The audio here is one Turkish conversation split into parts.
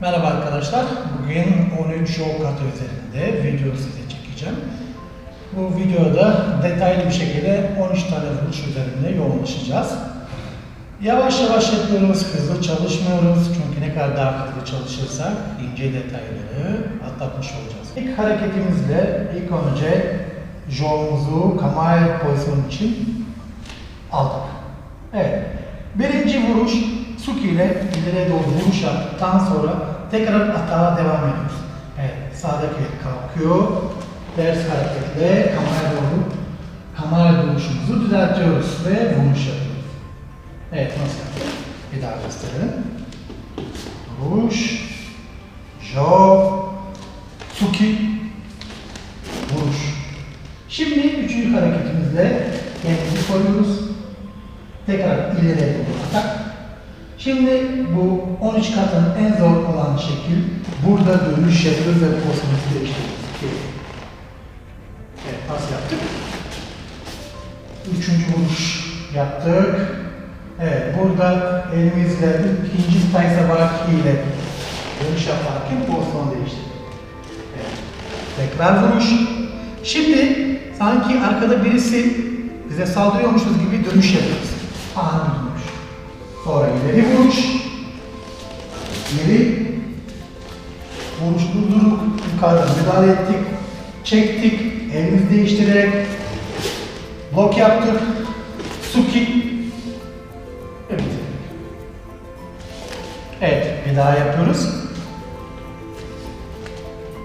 Merhaba arkadaşlar. Bugün 13 yol katı üzerinde video size çekeceğim. Bu videoda detaylı bir şekilde 13 tane vuruş üzerinde yoğunlaşacağız. Yavaş yavaş yapıyoruz, hızlı çalışmıyoruz. Çünkü ne kadar daha hızlı çalışırsak ince detayları atlatmış olacağız. İlk hareketimizle ilk önce jolumuzu kamay pozisyonu için aldık. Evet. Birinci vuruş Suki ile ileriye doğru vuruş yaptıktan sonra tekrar atağa devam ediyoruz. Evet. Sağdaki el kalkıyor. Ters hareketle kamera doğru kamera duruşumuzu düzeltiyoruz ve vuruş yapıyoruz. Evet nasıl yaptık? Bir daha gösterelim. Vuruş. Jo. Suki. Vuruş. Şimdi üçüncü hareketimizle kendimizi koyuyoruz. Tekrar doğru atak. Şimdi bu 13 katın en zor olan şekil burada dönüş yapıyoruz ve pozisyonumuzu değiştiriyoruz. Evet nasıl yaptık? Üçüncü vuruş yaptık. Evet burada elimizle ikinci taysa barak ile dönüş yaparken pozisyon değiştirdik. Evet. Tekrar vuruş. Şimdi sanki arkada birisi bize saldırıyormuşuz gibi dönüş yapıyoruz. Ani dönüş. Sonra ileri vuruş. İleri vuruş durdurduk. Yukarıdan müdahale ettik. Çektik. Elimizi değiştirerek blok yaptık. Suki. Evet. Evet. Bir daha yapıyoruz.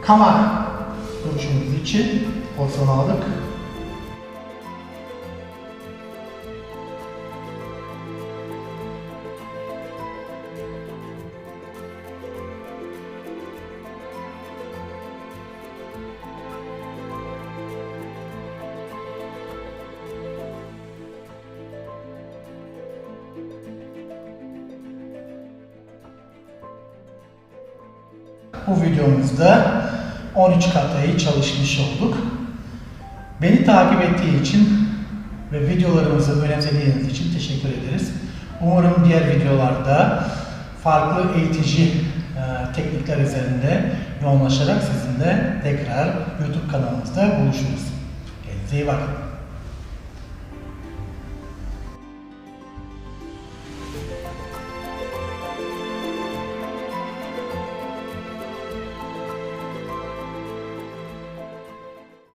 Kamar duruşumuz için pozisyon aldık. Bu videomuzda 13 katayı çalışmış olduk. Beni takip ettiği için ve videolarımızı önemsediğiniz için teşekkür ederiz. Umarım diğer videolarda farklı eğitici e, teknikler üzerinde yoğunlaşarak sizinle tekrar YouTube kanalımızda buluşuruz. Kendinize iyi bakın.